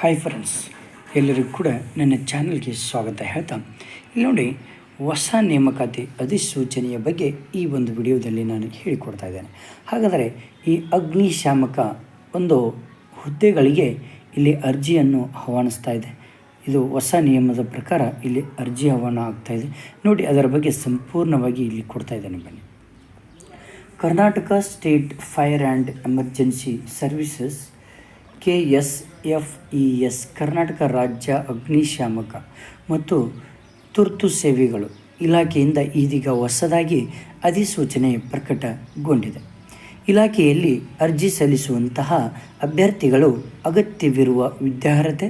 Hi friends ಎಲ್ಲರಿಗೂ ಕೂಡ ನನ್ನ ಚಾನಲ್ಗೆ ಸ್ವಾಗತ ಹೇಳ್ತಾ. ಇಲ್ಲಿ ನೋಡಿ, ಹೊಸ ನೇಮಕಾತಿ ಅಧಿಸೂಚನೆಯ ಬಗ್ಗೆ ಈ ಒಂದು ವಿಡಿಯೋದಲ್ಲಿ ನಾನು ಹೇಳಿಕೊಡ್ತಾ ಇದ್ದೇನೆ. ಹಾಗಾದರೆ ಈ ಅಗ್ನಿಶಾಮಕ ಒಂದು ಹುದ್ದೆಗಳಿಗೆ ಇಲ್ಲಿ ಅರ್ಜಿಯನ್ನು ಆಹ್ವಾನಿಸ್ತಾ ಇದೆ. ಇದು ಹೊಸ ನಿಯಮದ ಪ್ರಕಾರ ಇಲ್ಲಿ ಅರ್ಜಿ ಆಹ್ವಾನ ಆಗ್ತಾ ಇದೆ. ನೋಡಿ, ಅದರ ಬಗ್ಗೆ ಸಂಪೂರ್ಣವಾಗಿ ಇಲ್ಲಿ ಕೊಡ್ತಾ ಇದ್ದೇನೆ, ಬನ್ನಿ. Karnataka state fire and emergency services K S F E S, Karnataka ರಾಜ್ಯ ಅಗ್ನಿಶಾಮಕ ಮತ್ತು ತುರ್ತು ಸೇವೆಗಳು ಇಲಾಖೆಯಿಂದ ಇದೀಗ ಹೊಸದಾಗಿ ಅಧಿಸೂಚನೆ ಪ್ರಕಟಗೊಂಡಿದೆ. ಇಲಾಖೆಯಲ್ಲಿ ಅರ್ಜಿ ಸಲ್ಲಿಸುವಂತಹ ಅಭ್ಯರ್ಥಿಗಳು ಅಗತ್ಯವಿರುವ ವಿದ್ಯಾರ್ಹತೆ,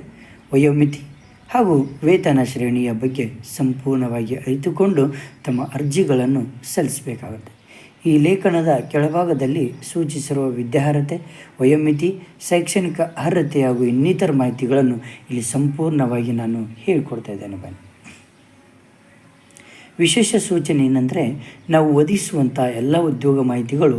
ವಯೋಮಿತಿ ಹಾಗೂ ವೇತನ ಶ್ರೇಣಿಯ ಬಗ್ಗೆ ಸಂಪೂರ್ಣವಾಗಿ ಅರಿತುಕೊಂಡು ತಮ್ಮ ಅರ್ಜಿಗಳನ್ನು ಸಲ್ಲಿಸಬೇಕಾಗುತ್ತೆ. ಈ ಲೇಖನದ ಕೆಳಭಾಗದಲ್ಲಿ ಸೂಚಿಸಿರುವ ವಿದ್ಯಾರ್ಹತೆ, ವಯೋಮಿತಿ, ಶೈಕ್ಷಣಿಕ ಅರ್ಹತೆ ಹಾಗೂ ಇನ್ನಿತರ ಮಾಹಿತಿಗಳನ್ನು ಇಲ್ಲಿ ಸಂಪೂರ್ಣವಾಗಿ ನಾನು ಹೇಳಿಕೊಡ್ತಾ ಇದ್ದೇನೆ ಬನ್ನಿ. ವಿಶೇಷ ಸೂಚನೆ ಏನಂದರೆ, ನಾವು ಒದಗಿಸುವಂಥ ಎಲ್ಲ ಉದ್ಯೋಗ ಮಾಹಿತಿಗಳು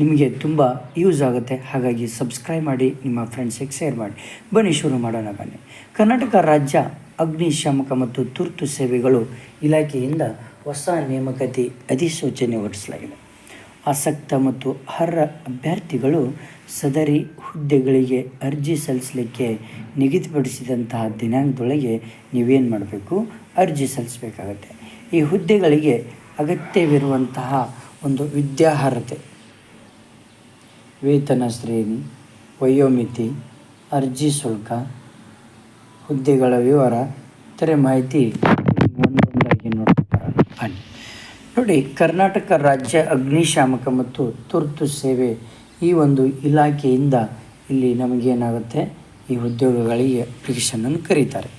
ನಿಮಗೆ ತುಂಬ ಯೂಸ್ ಆಗುತ್ತೆ. ಹಾಗಾಗಿ ಸಬ್ಸ್ಕ್ರೈಬ್ ಮಾಡಿ, ನಿಮ್ಮ ಫ್ರೆಂಡ್ಸಿಗೆ ಶೇರ್ ಮಾಡಿ. ಬನ್ನಿ, ಶುರು ಮಾಡೋಣ ಬನ್ನಿ. ಕರ್ನಾಟಕ ರಾಜ್ಯ ಅಗ್ನಿಶಾಮಕ ಮತ್ತು ತುರ್ತು ಸೇವೆಗಳು ಇಲಾಖೆಯಿಂದ ಹೊಸ ನೇಮಕತಿ ಅಧಿಸೂಚನೆ ಹೊರಡಿಸಲಾಗಿದೆ. ಆಸಕ್ತ ಮತ್ತು ಅರ್ಹ ಅಭ್ಯರ್ಥಿಗಳು ಸದರಿ ಹುದ್ದೆಗಳಿಗೆ ಅರ್ಜಿ ಸಲ್ಲಿಸಲಿಕ್ಕೆ ನಿಗದಿಪಡಿಸಿದಂತಹ ದಿನಾಂಕದೊಳಗೆ ನೀವೇನು ಮಾಡಬೇಕು? ಅರ್ಜಿ ಸಲ್ಲಿಸಬೇಕಾಗತ್ತೆ. ಈ ಹುದ್ದೆಗಳಿಗೆ ಅಗತ್ಯವಿರುವಂತಹ ಒಂದು ವಿದ್ಯಾರ್ಹತೆ, ವೇತನ ಶ್ರೇಣಿ, ವಯೋಮಿತಿ, ಅರ್ಜಿ ಶುಲ್ಕ, ಹುದ್ದೆಗಳ ವಿವರ, ಇತರೆ ಮಾಹಿತಿ ನೋಡಿ, ಕರ್ನಾಟಕ ರಾಜ್ಯ ಅಗ್ನಿಶಾಮಕ ಮತ್ತು ತುರ್ತು ಸೇವೆ ಈ ಒಂದು ಇಲಾಖೆಯಿಂದ ಇಲ್ಲಿ ನಮಗೇನಾಗುತ್ತೆ? ಈ ಉದ್ಯೋಗಗಳಿಗೆ ಅಪ್ಲಿಕೇಶನನ್ನು ಕರೀತಾರೆ.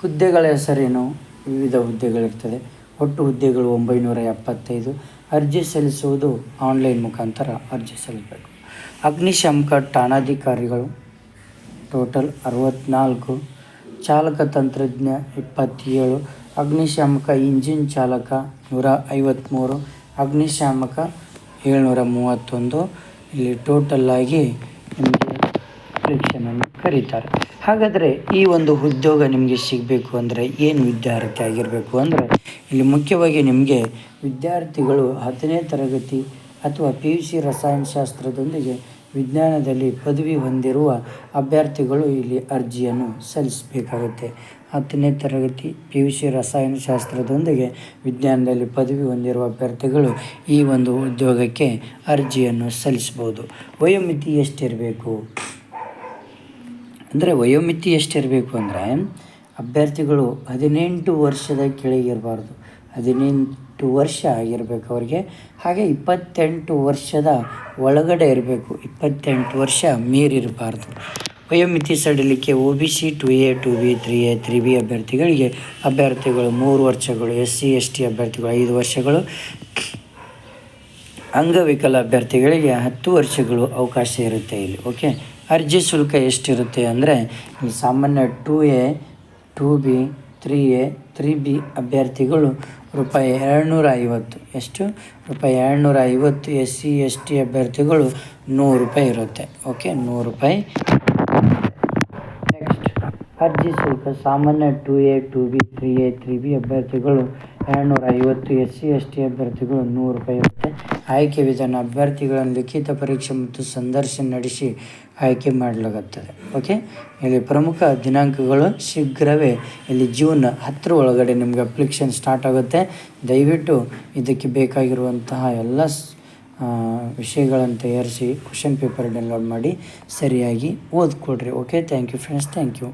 ಹುದ್ದೆಗಳ ಹೆಸರೇನು? ವಿವಿಧ ಹುದ್ದೆಗಳಿರ್ತದೆ ಒಟ್ಟು ಹುದ್ದೆಗಳು ಒಂಬೈನೂರ ಎಪ್ಪತ್ತೈದು. ಅರ್ಜಿ ಸಲ್ಲಿಸುವುದು ಆನ್ಲೈನ್ ಮುಖಾಂತರ ಅರ್ಜಿ ಸಲ್ಲಿಸಬೇಕು. ಅಗ್ನಿಶಾಮಕ ಠಾಣಾಧಿಕಾರಿಗಳು ಟೋಟಲ್ ಅರವತ್ನಾಲ್ಕು ಚಾಲಕ ತಂತ್ರಜ್ಞ ಇಪ್ಪತ್ತೇಳು, ಅಗ್ನಿಶಾಮಕ ಇಂಜಿನ್ ಚಾಲಕ ನೂರ ಐವತ್ತ್ಮೂರು ಅಗ್ನಿಶಾಮಕ ಏಳ್ನೂರ ಮೂವತ್ತೊಂದು. ಇಲ್ಲಿ ಟೋಟಲ್ಲಾಗಿ ನಿಮಗೆ ಪರೀಕ್ಷೆಯನ್ನು ಕರೀತಾರೆ. ಹಾಗಾದರೆ ಈ ಒಂದು ಉದ್ಯೋಗ ನಿಮಗೆ ಸಿಗಬೇಕು ಅಂದರೆ ಏನು ವಿದ್ಯಾರ್ಥಿ ಆಗಿರಬೇಕು ಅಂದರೆ ಇಲ್ಲಿ ಮುಖ್ಯವಾಗಿ ನಿಮಗೆ ವಿದ್ಯಾರ್ಥಿಗಳು ಹತ್ತನೇ ತರಗತಿ ಅಥವಾ ಪಿ ಯು ಸಿ ರಸಾಯನಶಾಸ್ತ್ರದೊಂದಿಗೆ ವಿಜ್ಞಾನದಲ್ಲಿ ಪದವಿ ಹೊಂದಿರುವ ಅಭ್ಯರ್ಥಿಗಳು ಇಲ್ಲಿ ಅರ್ಜಿಯನ್ನು ಸಲ್ಲಿಸಬೇಕಾಗುತ್ತೆ. ಹತ್ತನೇ ತರಗತಿ ಪಿ ಯು ಸಿ ರಸಾಯನಶಾಸ್ತ್ರದೊಂದಿಗೆ ವಿಜ್ಞಾನದಲ್ಲಿ ಪದವಿ ಹೊಂದಿರುವ ಅಭ್ಯರ್ಥಿಗಳು ಈ ಒಂದು ಉದ್ಯೋಗಕ್ಕೆ ಅರ್ಜಿಯನ್ನು ಸಲ್ಲಿಸ್ಬೋದು ವಯೋಮಿತಿ ಎಷ್ಟಿರಬೇಕು? ಅಂದರೆ ವಯೋಮಿತಿ ಎಷ್ಟಿರಬೇಕು ಅಂದರೆ ಅಭ್ಯರ್ಥಿಗಳು ಹದಿನೆಂಟು ವರ್ಷದ ಕೆಳಗಿರಬಾರ್ದು ಹದಿನೆಂಟು ವರ್ಷ ಆಗಿರಬೇಕು ಅವರಿಗೆ. ಹಾಗೆ ಇಪ್ಪತ್ತೆಂಟು ವರ್ಷದ ಒಳಗಡೆ ಇರಬೇಕು. ಇಪ್ಪತ್ತೆಂಟು ವರ್ಷ ಮೀರಿರಬಾರ್ದು. ವಯೋಮಿತಿ ಸಡಿಲಿಕ್ಕೆ O B C, two A, two B, three A, three B ಅಭ್ಯರ್ಥಿಗಳಿಗೆ ಅಭ್ಯರ್ಥಿಗಳು ಮೂರು ವರ್ಷಗಳು, ಎಸ್ ಸಿ, ಎಸ್ ಟಿ ಅಭ್ಯರ್ಥಿಗಳು ಐದು ವರ್ಷಗಳು. ಅಂಗವಿಕಲ ಅಭ್ಯರ್ಥಿಗಳಿಗೆ ಹತ್ತು ವರ್ಷಗಳು ಅವಕಾಶ ಇರುತ್ತೆ ಇಲ್ಲಿ. ಓಕೆ? ಅರ್ಜಿ ಶುಲ್ಕ ಎಷ್ಟಿರುತ್ತೆ ಅಂದರೆ, ಸಾಮಾನ್ಯ two A, two B three A three B ಅಭ್ಯರ್ಥಿಗಳು ರೂಪಾಯಿ ಎರಡುನೂರ ಐವತ್ತು ಎಷ್ಟು? ರೂಪಾಯಿ ಎರಡುನೂರ ಐವತ್ತು ಎಸ್ ಸಿ ಎಸ್ ಟಿ ಅಭ್ಯರ್ಥಿಗಳು ನೂರು ರೂಪಾಯಿ ಇರುತ್ತೆ. ಓಕೆ, ನೂರು ರೂಪಾಯಿ. ನೆಕ್ಸ್ಟ್ ಅರ್ಜಿ ಶುಲ್ಕ ಸಾಮಾನ್ಯ two A, two B, three A, three B ಅಭ್ಯರ್ಥಿಗಳು ಎರಡುನೂರ ಐವತ್ತು ಎಸ್ ಸಿ ಎಸ್ ಟಿ ಅಭ್ಯರ್ಥಿಗಳು ನೂರು ರೂಪಾಯಿ ಇರುತ್ತೆ ಆಯ್ಕೆ ವಿಧಾನ ಅಭ್ಯರ್ಥಿಗಳನ್ನು ಲಿಖಿತ ಪರೀಕ್ಷೆ ಮತ್ತು ಸಂದರ್ಶನ ನಡೆಸಿ ಆಯ್ಕೆ ಮಾಡಲಾಗುತ್ತದೆ. ಓಕೆ? ಇಲ್ಲಿ ಪ್ರಮುಖ ದಿನಾಂಕಗಳು ಶೀಘ್ರವೇ. ಇಲ್ಲಿ ಜೂನ್ ಹತ್ತರ ಒಳಗಡೆ ನಿಮಗೆ ಅಪ್ಲಿಕೇಶನ್ ಸ್ಟಾರ್ಟ್ ಆಗುತ್ತೆ. ದಯವಿಟ್ಟು ಇದಕ್ಕೆ ಬೇಕಾಗಿರುವಂತಹ ಎಲ್ಲ ವಿಷಯಗಳನ್ನು ತಯಾರಿಸಿ ಕ್ವಶನ್ ಪೇಪರ್ ಡೌನ್ಲೋಡ್ ಮಾಡಿ, ಸರಿಯಾಗಿ ಓದ್ಕೊಡ್ರಿ okay? Thank you friends thank you